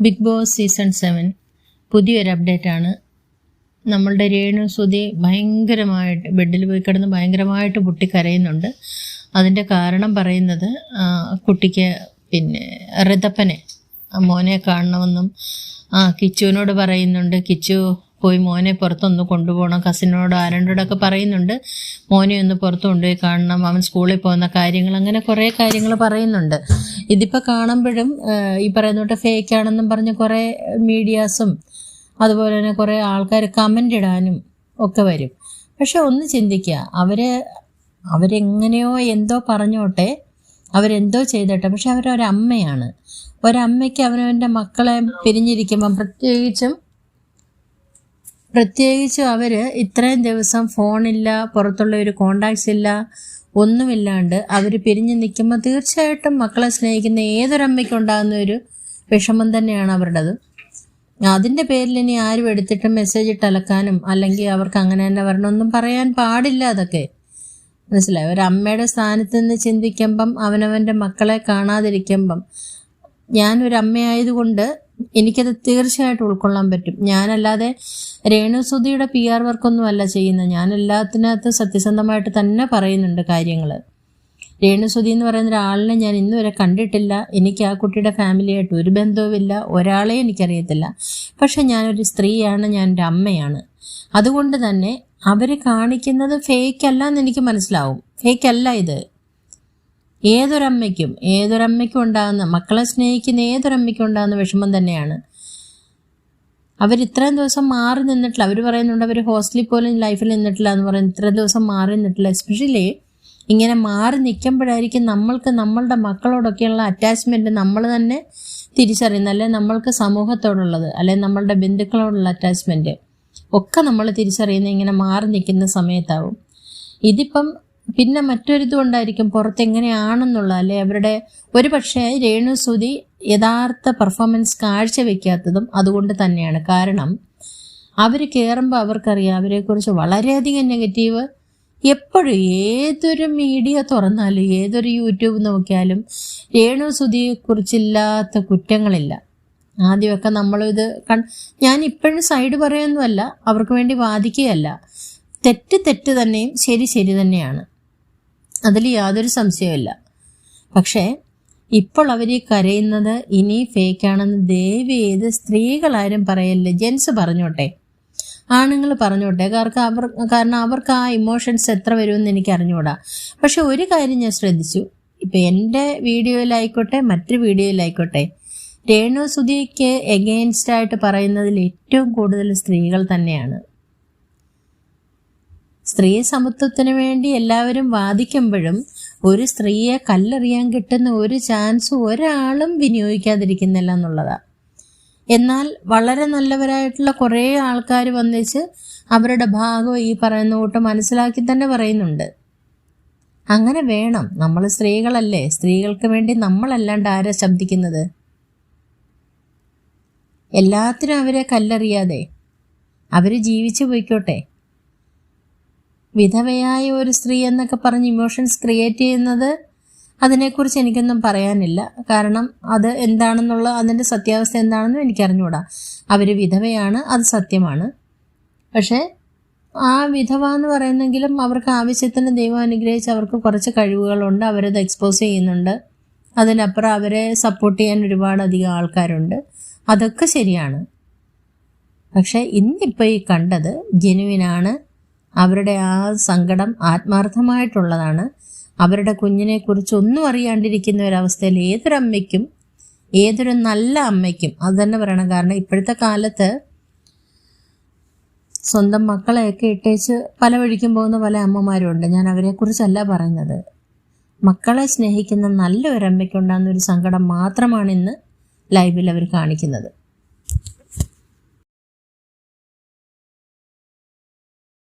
Big Boss season seven പുതിയൊരു update ആണ്. നമ്മളുടെ രേണു സുധി ഭയങ്കരമായിട്ട് ബെഡിൽ പോയി കിടന്ന് ഭയങ്കരമായിട്ട് പൊട്ടിക്കരയുന്നുണ്ട്. അതിന്റെ കാരണം പറയുന്നത് കുട്ടിക്ക് പിന്നെ ഋതപ്പനെ മോനെ കാണണമെന്നും ആ കിച്ചുവിനോട് പറയുന്നുണ്ട് കിച്ചു പോയി മോനെ പുറത്തൊന്ന് കൊണ്ടുപോകണം. കസിനോട് ആരണ്ടോടൊക്കെ പറയുന്നുണ്ട് മോനെ ഒന്ന് പുറത്ത് കൊണ്ടുപോയി കാണണം. അവൻ സ്കൂളിൽ പോകുന്ന കാര്യങ്ങൾ അങ്ങനെ കുറേ കാര്യങ്ങൾ പറയുന്നുണ്ട്. ഇതിപ്പോൾ കാണുമ്പോഴും ഈ പറയുന്ന തൊട്ട് ഫേക്ക് ആണെന്നും പറഞ്ഞ് കുറേ മീഡിയാസും അതുപോലെ തന്നെ കുറേ ആൾക്കാർ കമന്റ് ഇടാനും ഒക്കെ വരും. പക്ഷെ ഒന്ന് ചിന്തിക്കുക. അവർ അവരെങ്ങനെയോ എന്തോ പറഞ്ഞോട്ടെ. അവരെന്തോ ചെയ്തോട്ടെ. പക്ഷെ അവരൊരമ്മയാണ്. ഒരമ്മയ്ക്ക് അവനവന്റെ മക്കളെ പിരിഞ്ഞിരിക്കുമ്പം പ്രത്യേകിച്ചും പ്രത്യേകിച്ചും അവർ ഇത്രയും ദിവസം ഫോണില്ല പുറത്തുള്ള ഒരു കോണ്ടാക്ട്സ് ഇല്ല ഒന്നുമില്ലാണ്ട് അവർ പിരിഞ്ഞ് നിൽക്കുമ്പോൾ തീർച്ചയായിട്ടും മക്കളെ സ്നേഹിക്കുന്ന ഏതൊരമ്മയ്ക്കുണ്ടാകുന്ന ഒരു വിഷമം തന്നെയാണ് അവരുടേത്. അതിന്റെ പേരിൽ ഇനി ആരും എടുത്തിട്ട് മെസ്സേജ് ഇട്ട് അലക്കാനും അല്ലെങ്കിൽ അവർക്ക് അങ്ങനെ തന്നെ വരണമെന്നും പറയാൻ പാടില്ല അതൊക്കെ. മനസ്സിലായി? ഒരു അമ്മയുടെ സ്ഥാനത്ത് നിന്ന് ചിന്തിക്കുമ്പം അവനവന്റെ മക്കളെ കാണാതിരിക്കുമ്പം ഞാനൊരു അമ്മയായതുകൊണ്ട് എനിക്കത് തീർച്ചയായിട്ടും ഉൾക്കൊള്ളാൻ പറ്റും. ഞാനല്ലാതെ രേണുസുധിയുടെ പി ആർ വർക്കൊന്നും അല്ല ചെയ്യുന്നത്. ഞാൻ എല്ലാത്തിനകത്ത് സത്യസന്ധമായിട്ട് തന്നെ പറയുന്നുണ്ട് കാര്യങ്ങൾ രേണുസുധി എന്ന് പറയുന്ന ഒരാളിനെ ഞാൻ ഇന്നുവരെ കണ്ടിട്ടില്ല. എനിക്ക് ആ കുട്ടിയുടെ ഫാമിലിയായിട്ട് ഒരു ബന്ധവുമില്ല. ഒരാളെ എനിക്കറിയത്തില്ല. പക്ഷെ ഞാനൊരു സ്ത്രീയാണ് ഞാൻ ഒരു അമ്മയാണ്. അതുകൊണ്ട് തന്നെ അവർ കാണിക്കുന്നത് ഫേക്ക് അല്ല എന്ന് എനിക്ക് മനസ്സിലാവും. ഫേക്ക് അല്ല ഇത്. ഏതൊരമ്മയ്ക്കും ഏതൊരമ്മയ്ക്കും ഉണ്ടാകുന്ന മക്കളെ സ്നേഹിക്കുന്ന ഏതൊരമ്മയ്ക്കും ഉണ്ടാകുന്ന വിഷമം തന്നെയാണ്. അവർ ഇത്രയും ദിവസം മാറി നിന്നിട്ടില്ല. അവർ പറയുന്നുണ്ട് അവർ ഹോസ്റ്റലിൽ പോലും ലൈഫിൽ നിന്നിട്ടില്ല എന്ന് പറയുന്നത് ഇത്രയും ദിവസം മാറി നിന്നിട്ടില്ല. എസ്പെഷ്യലി ഇങ്ങനെ മാറി നിൽക്കുമ്പോഴായിരിക്കും നമ്മൾക്ക് നമ്മളുടെ മക്കളോടൊക്കെയുള്ള അറ്റാച്ച്മെന്റ് നമ്മൾ തന്നെ തിരിച്ചറിയുന്നത്. അല്ലെ നമ്മൾക്ക് സമൂഹത്തോടുള്ളത് അല്ലെ നമ്മളുടെ ബന്ധുക്കളോടുള്ള അറ്റാച്ച്മെന്റ് ഒക്കെ നമ്മൾ തിരിച്ചറിയുന്ന ഇങ്ങനെ മാറി നിൽക്കുന്ന സമയത്താവും. ഇതിപ്പം പിന്നെ മറ്റൊരിതും ഉണ്ടായിരിക്കും പുറത്ത് എങ്ങനെയാണെന്നുള്ള അല്ലെ അവരുടെ ഒരു പക്ഷേ രേണു സുതി യഥാർത്ഥ പെർഫോമൻസ് കാഴ്ചവെക്കാത്തതും അതുകൊണ്ട് തന്നെയാണ്. കാരണം അവർ കയറുമ്പോൾ അവർക്കറിയാം അവരെക്കുറിച്ച് വളരെയധികം നെഗറ്റീവ് എപ്പോഴും ഏതൊരു മീഡിയ തുറന്നാലും ഏതൊരു യൂട്യൂബ് നോക്കിയാലും രേണു സുധിയെക്കുറിച്ചില്ലാത്ത കുറ്റങ്ങളില്ല. ആദ്യമൊക്കെ നമ്മളിത് കൺ ഞാൻ ഇപ്പോഴും സൈഡ് പറയുന്നതല്ല അവർക്ക് വേണ്ടി വാദിക്കുകയല്ല. തെറ്റ് തെറ്റ് തന്നെയും ശരി ശരി തന്നെയാണ്. അതിൽ യാതൊരു സംശയമില്ല പക്ഷേ ഇപ്പോൾ അവർ കരയുന്നത് ഇനി ഫേക്കാണെന്ന് ദയവ് ചെയ്ത് സ്ത്രീകളാരും പറയല്ല? ജെൻസ് പറഞ്ഞോട്ടെ. ആണുങ്ങൾ പറഞ്ഞോട്ടെ. കാരണം അവർ കാരണം അവർക്ക് ആ ഇമോഷൻസ് എത്ര വരുമെന്ന് എനിക്ക് അറിഞ്ഞുകൂടാ. പക്ഷെ ഒരു കാര്യം ഞാൻ ശ്രദ്ധിച്ചു. ഇപ്പം എന്റെ വീഡിയോയിലായിക്കോട്ടെ മറ്റൊരു വീഡിയോയിലായിക്കോട്ടെ രേണു സുധിക്ക് എഗെയിൻസ്റ്റ് ആയിട്ട് പറയുന്നതിൽ ഏറ്റവും കൂടുതൽ സ്ത്രീകൾ തന്നെയാണ്. സ്ത്രീ സമത്വത്തിന് വേണ്ടി എല്ലാവരും വാദിക്കുമ്പോഴും ഒരു സ്ത്രീയെ കല്ലെറിയാൻ കിട്ടുന്ന ഒരു ചാൻസ് ഒരാളും വിനിയോഗിക്കാതിരിക്കുന്നില്ല എന്നുള്ളതാണ് എന്നാൽ വളരെ നല്ലവരായിട്ടുള്ള കുറേ ആൾക്കാർ വന്നിച്ച് അവരുടെ ഭാഗം ഈ പറയുന്ന കൂട്ട് മനസ്സിലാക്കി തന്നെ പറയുന്നുണ്ട്. അങ്ങനെ വേണം. നമ്മൾ സ്ത്രീകളല്ലേ? സ്ത്രീകൾക്ക് വേണ്ടി നമ്മളല്ലാണ്ട് ആരാ ശബ്ദിക്കുന്നത്? എല്ലാത്തിനും അവരെ കല്ലെറിയാതെ. അവർ ജീവിച്ചു പോയിക്കോട്ടെ. വിധവയായ ഒരു സ്ത്രീ എന്നൊക്കെ പറഞ്ഞ് ഇമോഷൻസ് ക്രിയേറ്റ് ചെയ്യുന്നത് അതിനെക്കുറിച്ച് എനിക്കൊന്നും പറയാനില്ല. കാരണം അത് എന്താണെന്നുള്ള അതിന്റെ സത്യാവസ്ഥ എന്താണെന്നും എനിക്കറിഞ്ഞൂടാ. അവർ വിധവയാണ് അത് സത്യമാണ്. പക്ഷേ ആ വിധവ എന്ന് പറയുന്നെങ്കിലും അവർക്ക് ആവശ്യത്തിന് ദൈവം അനുഗ്രഹിച്ച് അവർക്ക് കുറച്ച് കഴിവുകളുണ്ട്. അവരത് എക്സ്പോസ് ചെയ്യുന്നുണ്ട്. അതിനപ്പുറം അവരെ സപ്പോർട്ട് ചെയ്യാൻ ഒരുപാട് അധികം ആൾക്കാരുണ്ട്. അതൊക്കെ ശരിയാണ്. പക്ഷേ ഇന്നിപ്പോൾ ഈ കണ്ടത് ജെനുവിനാണ് അവരുടെ ആ സങ്കടം ആത്മാർത്ഥമായിട്ടുള്ളതാണ്. അവരുടെ കുഞ്ഞിനെ കുറിച്ച് ഒന്നും അറിയാണ്ടിരിക്കുന്ന ഒരവസ്ഥയിൽ ഏതൊരമ്മയ്ക്കും ഏതൊരു നല്ല അമ്മയ്ക്കും അത് തന്നെ പറയണം. കാരണം ഇപ്പോഴത്തെ കാലത്ത് സ്വന്തം മക്കളെയൊക്കെ ഇട്ടേച്ച് പല വഴിക്കും പോകുന്ന പല അമ്മമാരുണ്ട്. ഞാൻ അവരെക്കുറിച്ചല്ല പറയുന്നത്. മക്കളെ സ്നേഹിക്കുന്ന നല്ല ഒരു അമ്മയ്ക്കുണ്ടാകുന്ന ഒരു സങ്കടം മാത്രമാണ് ഇന്ന് ലൈവിൽ അവർ കാണിക്കുന്നത്.